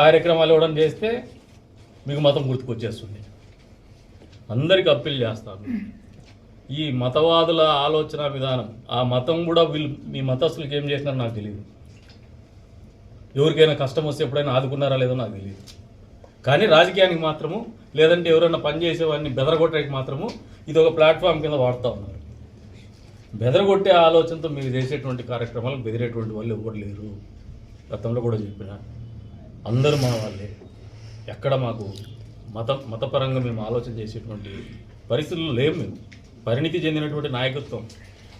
కార్యక్రమాలు ఇవ్వడం చేస్తే మీకు మతం గుర్తుకొచ్చేస్తుంది. అందరికీ అప్పీల్ చేస్తాను. ఈ మతవాదుల ఆలోచన విధానం ఆ మతం కూడా వీళ్ళు మీ మతస్థులకి ఏం చేసినారో నాకు తెలియదు ఎవరికైనా కష్టం వస్తే ఎప్పుడైనా ఆదుకున్నారా లేదో నాకు తెలియదు కానీ రాజకీయానికి మాత్రము లేదంటే ఎవరైనా పనిచేసేవాడిని బెదరగొట్టడానికి మాత్రము ఇది ఒక ప్లాట్ఫామ్ కింద వాడుతూ ఉన్నారు. బెదరగొట్టే ఆలోచనతో మీరు చేసేటువంటి కార్యక్రమాలకు బెదిరేటువంటి వాళ్ళు ఎవరు లేరు. గతంలో కూడా చెప్పిన. అందరూ మా వాళ్ళే. ఎక్కడ మాకు మత మతపరంగా మేము ఆలోచన చేసేటువంటి పరిస్థితులు లేవు మేము. పరిణితి చెందినటువంటి నాయకత్వం.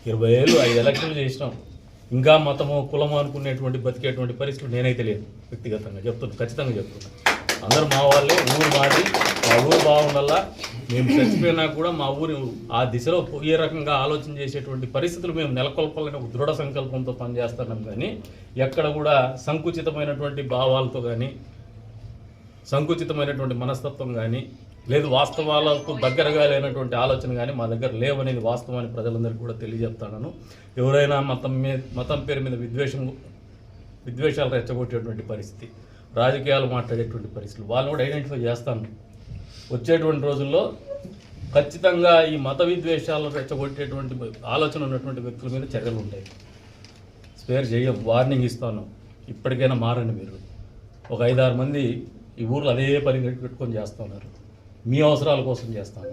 ఇరవై ఏళ్ళు ఐదు ఎలక్షన్లు చేసినాం. ఇంకా మతము కులము అనుకునేటువంటి బతికేటువంటి పరిస్థితులు నేనైతే లేదు వ్యక్తిగతంగా చెప్తున్నాను ఖచ్చితంగా చెప్తున్నాను అందరూ మా వాళ్ళే ఊరు మాది మా ఊరు బాగుండల్లా మేము చచ్చిపోయినా కూడా మా ఊరి ఆ దిశలో ఏ రకంగా ఆలోచన చేసేటువంటి పరిస్థితులు మేము నెలకొల్పాలని ఒక దృఢ సంకల్పంతో పనిచేస్తున్నాం కానీ ఎక్కడ కూడా సంకుచితమైనటువంటి భావాలతో కానీ సంకుచితమైనటువంటి మనస్తత్వం కానీ లేదు వాస్తవాలకు దగ్గరగా లేనటువంటి ఆలోచన కానీ మా దగ్గర లేవనేది వాస్తవాన్ని ప్రజలందరికీ కూడా తెలియజెప్తాను ఎవరైనా మతం మీద మతం పేరు మీద విద్వేషం విద్వేషాలు రెచ్చగొట్టేటువంటి పరిస్థితి రాజకీయాలు మాట్లాడేటువంటి పరిస్థితులు వాళ్ళు కూడా ఐడెంటిఫై చేస్తాను. వచ్చేటువంటి రోజుల్లో ఖచ్చితంగా ఈ మత విద్వేషాలను రెచ్చగొట్టేటువంటి ఆలోచన ఉన్నటువంటి వ్యక్తుల మీద చర్యలు ఉంటాయి. స్పేర్ చేయం వార్నింగ్ ఇస్తాను. ఇప్పటికైనా మారండి మీరు. ఒక ఐదారు మంది ఈ ఊర్లో అదే పని పెట్టుకొని చేస్తున్నారు. మీ అవసరాల కోసం చేస్తాను.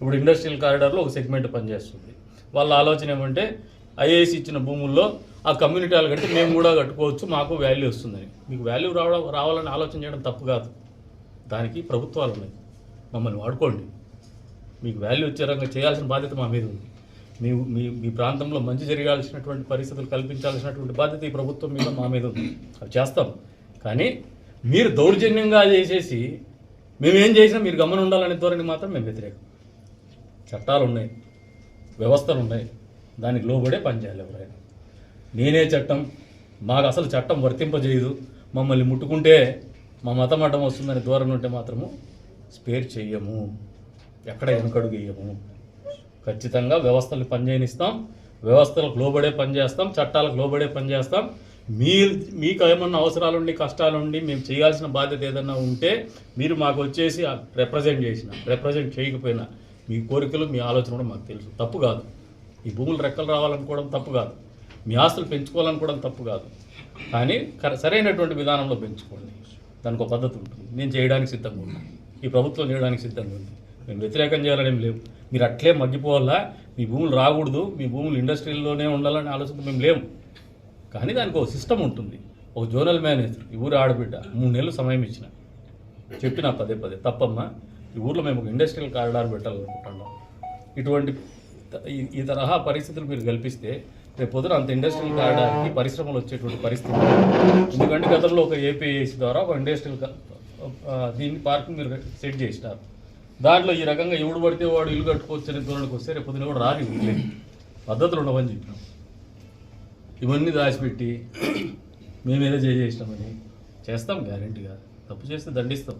ఇప్పుడు ఇండస్ట్రియల్ కారిడార్లో ఒక సెగ్మెంట్ పనిచేస్తుంది. వాళ్ళ ఆలోచన ఏమంటే ఐఏఎస్ ఇచ్చిన భూముల్లో ఆ కమ్యూనిటీ వాళ్ళు కట్టి మేము కూడా కట్టుకోవచ్చు మాకు వాల్యూ వస్తుందని మీకు వాల్యూ రావడం రావాలని ఆలోచన చేయడం తప్పు కాదు. దానికి ప్రభుత్వాలు ఉన్నాయి. మమ్మల్ని వాడుకోండి. మీకు వాల్యూ వచ్చే రంగా చేయాల్సిన బాధ్యత మా మీద ఉంది. మీ మీ మీ ప్రాంతంలో మంచి జరగాల్సినటువంటి పరిస్థితులు కల్పించాల్సినటువంటి బాధ్యత ఈ ప్రభుత్వం మీద మా మీద ఉంది. అవి చేస్తాం. కానీ మీరు దౌర్జన్యంగా చేసేసి మేమేం చేసినా మీరు గమనం ఉండాలనే ధోరణి మాత్రం మేము వ్యతిరేకం. చట్టాలు ఉన్నాయి. వ్యవస్థలు ఉన్నాయి. దానికి లోబడే పనిచేయాలి ఎవరైనా. నేనే చట్టం మాకు అసలు చట్టం వర్తింపజేయదు. మమ్మల్ని ముట్టుకుంటే మా మతం అడ్డం వస్తుందనే దూరం ఉంటే మాత్రము స్పేర్ చెయ్యము ఎక్కడ వెనుకడుగు వేయము. ఖచ్చితంగా వ్యవస్థలు పనిచేయనిస్తాం వ్యవస్థలకు లోబడే పనిచేస్తాం చట్టాలకు లోబడే పనిచేస్తాం మీ మీకు ఏమన్నా అవసరాలుండి కష్టాలుండి మేము చేయాల్సిన బాధ్యత ఏదన్నా ఉంటే మీరు మాకు వచ్చేసి రిప్రజెంట్ చేసిన రిప్రజెంట్ చేయకపోయినా మీ కోరికలు మీ ఆలోచన కూడా మాకు తెలుసు. తప్పు కాదు. ఈ భూములు రెక్కలు రావాలనుకోవడం తప్పు కాదు. మీ ఆస్తులు పెంచుకోవాలనుకోవడం తప్పు కాదు. కానీ కర- సరైనటువంటి విధానంలో పెంచుకోండి. దానికి ఒక పద్ధతి ఉంటుంది. నేను చేయడానికి సిద్ధంగా ఉన్నాను. ఈ ప్రభుత్వం చేయడానికి సిద్ధంగా ఉంది. మేము వ్యతిరేకం చేయాలనేం లేవు. మీరు అట్లే మగ్గిపోవాలా? మీ భూములు రాకూడదు. మీ భూములు ఇండస్ట్రీలోనే ఉండాలని ఆలోచన మేము లేము. కానీ దానికి ఒక సిస్టమ్ ఉంటుంది. ఒక జోనల్ మేనేజర్ ఈ ఊరు ఆడబిడ్డ మూడు నెలలు సమయం ఇచ్చిన. చెప్పిన పదే పదే తప్పమ్మా ఈ ఊర్లో మేము ఒక ఇండస్ట్రియల్ కారిడార్ పెట్టాలనుకుంటున్నాం. ఇటువంటి ఈ- తరహా పరిస్థితులు మీరు కల్పిస్తే రేపు పొద్దున అంత ఇండస్ట్రియల్ కారిడార్కి పరిశ్రమలు వచ్చేటువంటి పరిస్థితి. ఎందుకంటే గతంలో ఒక ఏపీఏసీ ద్వారా ఒక ఇండస్ట్రియల్ దీన్ని పార్కింగ్ మీరు సెట్ చేసినారు. దాంట్లో ఈ రకంగా ఎవడు పడితే వాడు ఇల్లు కట్టుకోవచ్చు అనే ధోరణికి వస్తే రేపు పొద్దున కూడా రాదు ఊర్లేదు పద్ధతులు ఉండవని చెప్పినాం. ఇవన్నీ దాచిపెట్టి మేమేదో చేసేసినామని చేస్తాం గ్యారంటీగా. తప్పు చేస్తే దండిస్తాం.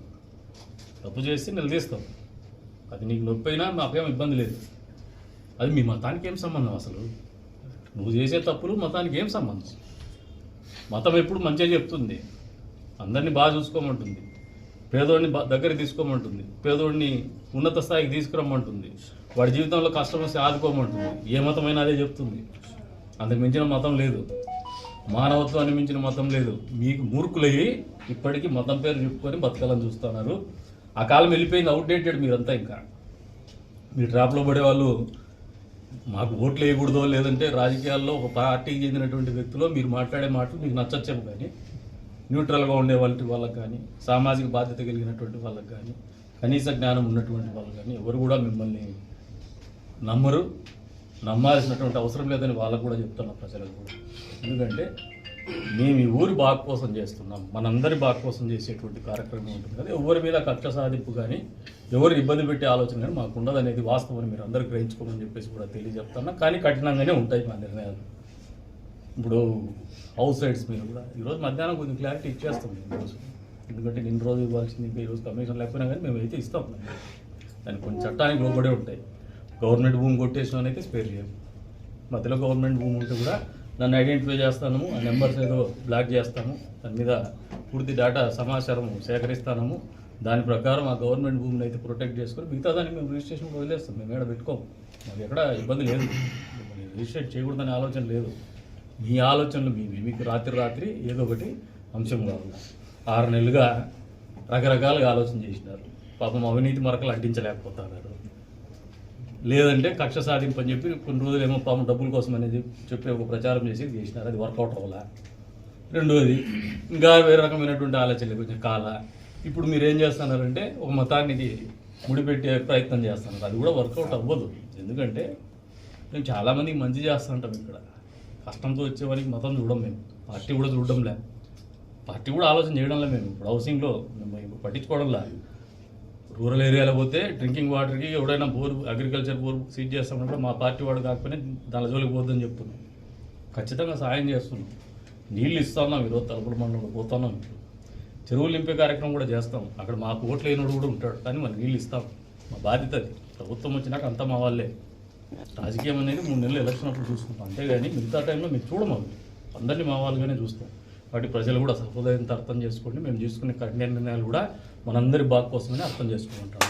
తప్పు చేస్తే నిలదీస్తాం. అది నీకు నొప్పి అయినా మాకేం ఇబ్బంది లేదు. అది మీ మతానికి ఏం సంబంధం అసలు? నువ్వు చేసే తప్పులు మతానికి ఏం సంబంధం? మతం ఎప్పుడు మంచిగా చెప్తుంది. అందరినీ బాగా చూసుకోమంటుంది. పేదోడిని దగ్గర తీసుకోమంటుంది. పేదోడిని ఉన్నత స్థాయికి తీసుకురమ్మంటుంది. వాడి జీవితంలో కష్టం వస్తే ఆదుకోమంటుంది. ఏ మతమైనా అదే చెప్తుంది. అందుకు మించిన మతం లేదు. మానవత్వాన్ని మించిన మతం లేదు. మీకు మూర్ఖులయ్యి ఇప్పటికీ మతం పేరు చెప్పుకొని బతకాలని చూస్తున్నారు. ఆ కాలం వెళ్ళిపోయింది అవుట్డేటెడ్ మీరంతా ఇంకా. మీ ట్రాప్లో పడే వాళ్ళు మాకు ఓట్లు వేయకూడదో లేదంటే రాజకీయాల్లో ఒక పార్టీకి చెందినటువంటి వ్యక్తులు మీరు మాట్లాడే మాటలు మీకు నచ్చచ్చేమో కానీ న్యూట్రల్గా ఉండే వాళ్ళకి వాళ్ళకి కానీ సామాజిక బాధ్యత కలిగినటువంటి వాళ్ళకి కానీ కనీస జ్ఞానం ఉన్నటువంటి వాళ్ళకి కానీ ఎవరు కూడా మిమ్మల్ని నమ్మరు నమ్మాల్సినటువంటి అవసరం లేదని వాళ్ళకు కూడా చెప్తున్నా ప్రజలకు కూడా. ఎందుకంటే మేము ఈ ఊరి బాగు కోసం చేస్తున్నాం మనందరి బాగు కోసం చేసేటువంటి కార్యక్రమం ఉంటుంది కదా ఎవరి మీద కక్ష సాధింపు కానీ ఎవరు ఇబ్బంది పెట్టే ఆలోచన కానీ మాకు ఉండదు అనేది వాస్తవం మీరు అందరూ గ్రహించుకోమని చెప్పేసి కూడా తెలియజెప్తున్నా కానీ కఠినంగానే ఉంటాయి మా నిర్ణయాలు. ఇప్పుడు హౌస్ సైడ్స్ మీద కూడా ఈరోజు మధ్యాహ్నం కొంచెం క్లారిటీ ఇచ్చేస్తాం ఈరోజు ఎందుకంటే నిన్న రోజు ఇవ్వాల్సింది ఇంకా ఈరోజు కమిషన్ లేకపోయినా కానీ మేము అయితే ఇస్తాం. దానికి కొన్ని చట్టానికి లోబడే ఉంటాయి. గవర్నమెంట్ భూమి కొట్టేసిన అయితే స్పేర్ చేయం మధ్యలో గవర్నమెంట్ భూమి ఉంటే కూడా దాన్ని ఐడెంటిఫై చేస్తాము ఆ నెంబర్స్ ఏదో బ్లాక్ చేస్తాము దాని మీద పూర్తి డేటా సమాచారం సేకరిస్తాము దాని ప్రకారం ఆ గవర్నమెంట్ భూమిని అయితే ప్రొటెక్ట్ చేసుకొని మిగతా దాన్ని మేము రిజిస్ట్రేషన్ వదిలేస్తాం. మేము ఎక్కడ పెట్టుకోము. మాకు ఎక్కడ ఇబ్బంది లేదు. రిజిస్ట్రేట్ చేయకూడదనే ఆలోచన లేదు. మీ ఆలోచనలు మీవి మీకు రాత్రి రాత్రి ఏదో ఒకటి అంశం కావాలి. ఆరు నెలలుగా రకరకాలుగా ఆలోచన చేసినారు. పాపం అవినీతి మరకలు అంటించలేకపోతున్నారు. లేదంటే కక్ష సాధింపు అని చెప్పి కొన్ని రోజులు ఏమో పాపం డబ్బుల కోసం అనేది చెప్పి ఒక ప్రచారం చేసి చేసినారు. అది వర్కౌట్ అవ్వాల. రెండవది ఇంకా వేరే రకమైనటువంటి ఆలోచనలు కొంచెం కాల. ఇప్పుడు మీరు ఏం చేస్తున్నారంటే ఒక మతాన్ని ఇది ముడిపెట్టే ప్రయత్నం చేస్తున్నారు. అది కూడా వర్కౌట్ అవ్వదు. ఎందుకంటే మేము చాలామందికి మంచి చేస్తుంటాం ఇక్కడ. కష్టంతో వచ్చేవారికి మతం చూడడం మేము. పార్టీ కూడా చూడడంలే. పార్టీ కూడా ఆలోచన చేయడంలే మేము. ఇప్పుడు హౌసింగ్లో మేము పట్టించుకోవడంలా పట్టించుకోవడంలే. రూరల్ ఏరియాలో పోతే డ్రింకింగ్ వాటర్కి ఎవడైనా బోర్ అగ్రికల్చర్ బోర్ సీజ్ చేస్తామంటే మా పార్టీ వాడు కాకపోయినా దాని జోలికి పోద్దని చెప్తున్నాం. ఖచ్చితంగా సాయం చేస్తున్నాం. నీళ్ళు ఇస్తున్నాం ఈరోజు తలుపుల మండలంలో పోతున్నాం చెరువులు నింపే కార్యక్రమం కూడా చేస్తాం. అక్కడ మాకు ఓట్లు లేనివాడు కూడా ఉంటాడు. కానీ మరి నీళ్ళు ఇస్తాం. మా బాధ్యత అది. ప్రభుత్వం వచ్చినాక అంతా మా వాళ్ళే. రాజకీయం అనేది మూడు నెలలు ఎలక్షన్ అప్పుడు చూసుకుంటాం. అంతేగాని మిగతా టైంలో మీరు చూడము అందరినీ మా వాళ్ళుగానే చూస్తాం. కాబట్టి ప్రజలు కూడా సహృదయంతో అర్థం చేసుకోండి. మేము తీసుకునే కఠిన నిర్ణయాలు కూడా మనందరి బాగు కోసమని అర్థం చేసుకుంటాం